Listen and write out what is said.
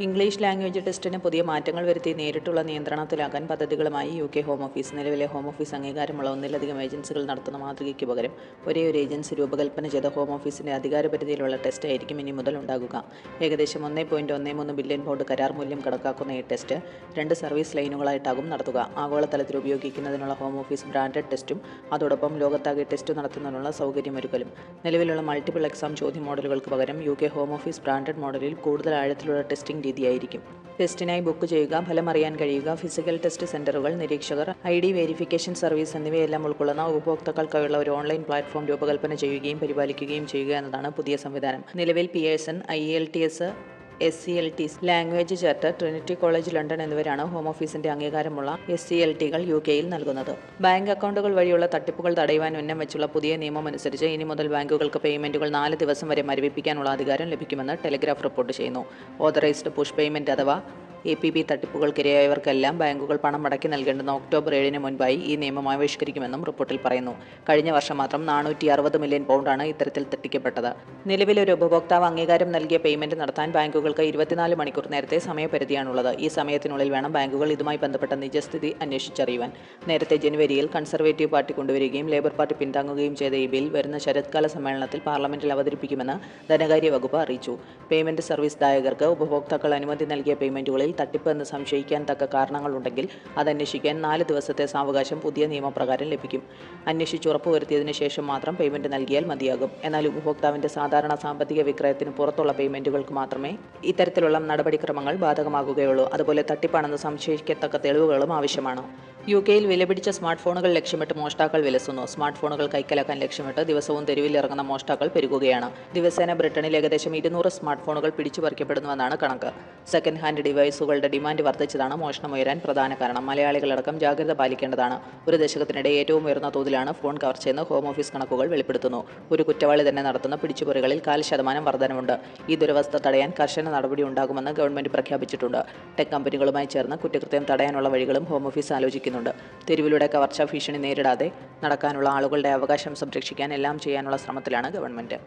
English language ടെസ്റ്റിന് പുതിയ മാറ്റങ്ങൾ വരുത്തി നേരിട്ടുള്ള നിയന്ത്രണത്തിലാക്കാൻ പദ്ധതികളുമായി യു കെ ഹോം ഓഫീസ്. നിലവിലെ ഹോം ഓഫീസ് അംഗീകാരമുള്ള ഒന്നിലധികം ഏജൻസികൾ നടത്തുന്ന മാതൃകയ്ക്ക് പകരം ഒരേ ഒരു ഏജൻസി രൂപകൽപ്പന ചെയ്ത ഹോം ഓഫീസിന്റെ അധികാരപരിധിയിലുള്ള ടെസ്റ്റ് ആയിരിക്കും ഇനി മുതൽ ഉണ്ടാകുക. ഏകദേശം ഒന്നേ പോയിന്റ് ഒന്നേ മൂന്ന് ബില്യൺ പൗണ്ട് കരാർ മൂല്യം കണക്കാക്കുന്ന ഈ ടെസ്റ്റ് രണ്ട് സർവീസ് ലൈനുകളായിട്ടാകും നടത്തുക. ആഗോളതലത്തിൽ ഉപയോഗിക്കുന്നതിനുള്ള ഹോം ഓഫീസ് ബ്രാൻഡഡ് ടെസ്റ്റും അതോടൊപ്പം ലോകത്താകെ ടെസ്റ്റ് നടത്തുന്നതിനുള്ള സൗകര്യമൊരുക്കലും. നിലവിലുള്ള മൾട്ടിപ്പിൾ എക്സാം ചോദ്യ മോഡലുകൾക്ക് പകരം U K home office branded മോഡലിൽ കൂടുതൽ ആഴത്തിലുള്ള ടെസ്റ്റിംഗ് രീതിയായിരിക്കും. ടെസ്റ്റിനായി ബുക്ക് ചെയ്യുക ഫലം അറിയാൻ കഴിയുക ഫിസിക്കൽ ടെസ്റ്റ് സെന്ററുകൾ നിരീക്ഷകർ ഐ ഡി വെരിഫിക്കേഷൻ സർവീസ് എന്നിവയെല്ലാം ഉൾക്കൊള്ളുന്ന ഉപഭോക്താക്കൾക്കായുള്ള ഒരു ഓൺലൈൻ പ്ലാറ്റ്ഫോം രൂപകൽപ്പന ചെയ്യുകയും പരിപാലിക്കുകയും ചെയ്യുക എന്നതാണ് പുതിയ സംവിധാനം. നിലവിൽ P S N I L T S S C L T language charter Trinity college London എന്നിവരാണ് ഹോം ഓഫീസിന്റെ അംഗീകാരമുള്ള എസ് സി എൽ ടികൾ യു കെയിൽ നൽകുന്നത്. ബാങ്ക് അക്കൗണ്ടുകൾ വഴിയുള്ള തട്ടിപ്പുകൾ തടയുവാൻ ഉന്നം വെച്ചുള്ള പുതിയ നിയമം അനുസരിച്ച് ഇനി മുതൽ ബാങ്കുകൾക്ക് പേയ്മെന്റുകൾ നാല് ദിവസം വരെ മരവിപ്പിക്കാനുള്ള അധികാരം ലഭിക്കുമെന്ന് ടെലിഗ്രാഫ് റിപ്പോർട്ട് ചെയ്യുന്നു. ഓതറൈസ്ഡ് പുഷ് പേയ്മെന്റ് അഥവാ എ പി ബി തട്ടിപ്പുകൾക്കിരയായവർക്കെല്ലാം ബാങ്കുകൾ പണം മടക്കി നൽകേണ്ടുന്ന ഒക്ടോബർ ഏഴിന് മുൻപായി ഈ നിയമം ആവിഷ്കരിക്കുമെന്നും റിപ്പോർട്ടിൽ പറയുന്നു. കഴിഞ്ഞ വർഷം മാത്രം നാനൂറ്റി അറുപത് മില്യൺ പൗണ്ടാണ് ഇത്തരത്തിൽ തട്ടിക്കപ്പെട്ടത്. നിലവിൽ ഒരു ഉപഭോക്താവ് അംഗീകാരം നൽകിയ പേയ്മെന്റ് നടത്താൻ ബാങ്കുകൾക്ക് ഇരുപത്തിനാല് മണിക്കൂർ നേരത്തെ സമയപരിധിയാണുള്ളത്. ഈ സമയത്തിനുള്ളിൽ വേണം ബാങ്കുകൾ ഇതുമായി ബന്ധപ്പെട്ട നിജസ്ഥിതി അന്വേഷിച്ചറിയുവാൻ. നേരത്തെ ജനുവരിയിൽ കൺസർവേറ്റീവ് പാർട്ടി കൊണ്ടുവരികയും ലേബർ പാർട്ടി പിന്താങ്ങുകയും ചെയ്ത ഈ ബിൽ വരുന്ന ശരത്കാല സമ്മേളനത്തിൽ പാർലമെന്റിൽ അവതരിപ്പിക്കുമെന്ന് ധനകാര്യ വകുപ്പ് അറിയിച്ചു. പേയ്മെന്റ് സർവീസ് ദായകർക്ക് ഉപഭോക്താക്കൾ അനുമതി നൽകിയ പേയ്മെന്റുകളിൽ തട്ടിപ്പ് എന്ന് സംശയിക്കാൻ തക്ക കാരണങ്ങളുണ്ടെങ്കിൽ അത് അന്വേഷിക്കാൻ നാല് ദിവസത്തെ സാവകാശം പുതിയ നിയമപ്രകാരം ലഭിക്കും. അന്വേഷിച്ച് ഉറപ്പുവരുത്തിയതിനു ശേഷം മാത്രം പേയ്മെന്റ് നൽകിയാൽ മതിയാകും. എന്നാൽ ഉപഭോക്താവിന്റെ സാധാരണ സാമ്പത്തിക വിക്രയത്തിന് പുറത്തുള്ള പേയ്മെന്റുകൾക്ക് മാത്രമേ ഇത്തരത്തിലുള്ള നടപടിക്രമങ്ങൾ ബാധകമാകുകയുള്ളൂ. അതുപോലെ തട്ടിപ്പാണെന്ന് സംശയിക്കത്തക്ക തെളിവുകളും ആവശ്യമാണ്. യു കെയിൽ വിലപിടിച്ച സ്മാർട്ട് ഫോണുകൾ ലക്ഷ്യമിട്ട് മോഷ്ടാക്കൾ വിലസുന്നു. സ്മാർട്ട് ഫോണുകൾ കൈക്കലാക്കാൻ ലക്ഷ്യമിട്ട് ദിവസവും തെരുവിൽ ഇറങ്ങുന്ന മോഷ്ടാക്കൾ പെരുകുകയാണ്. ദിവസേന ബ്രിട്ടനിൽ ഏകദേശം ഇരുന്നൂറ് സ്മാർട്ട് ഫോണുകൾ പിടിച്ചു പറിക്കപ്പെടുന്നുവെന്നാണ് കണക്ക്. സെക്കൻഡ് ഹാൻഡ് ഡിവൈസുകളുടെ ഡിമാൻഡ് വർദ്ധിച്ചതാണ് മോഷണം ഉയരാൻ പ്രധാന കാരണം. മലയാളികളടക്കം ജാഗ്രത പാലിക്കേണ്ടതാണ്. ഒരു ദശകത്തിനിടെ ഏറ്റവും ഉയർന്ന തോതിലാണ് ഫോൺ കവർച്ചയെന്ന് ഹോം ഓഫീസ് കണക്കുകൾ വെളിപ്പെടുത്തുന്നു. ഒരു കുറ്റവാളി തന്നെ നടത്തുന്ന പിടിച്ചുപറികളിൽ കാൽ ശതമാനം വർധനവുണ്ട്. ഈ ദുരവസ്ഥ തടയാൻ കർശന നടപടി ഉണ്ടാകുമെന്ന് ഗവൺമെന്റ് പ്രഖ്യാപിച്ചിട്ടുണ്ട്. ടെക് കമ്പനികളുമായി ചേർന്ന് കുറ്റകൃത്യം തടയാനുള്ള വഴികളും ഹോം ഓഫീസ് ആലോചിക്കുന്നുണ്ട് തെരുവിലൂടെ കവർച്ചാ ഭീഷണി നേരിടാതെ നടക്കാനുള്ള ആളുകളുടെ അവകാശം സംരക്ഷിക്കാൻ എല്ലാം ചെയ്യാനുള്ള ശ്രമത്തിലാണ് ഗവൺമെന്റ്.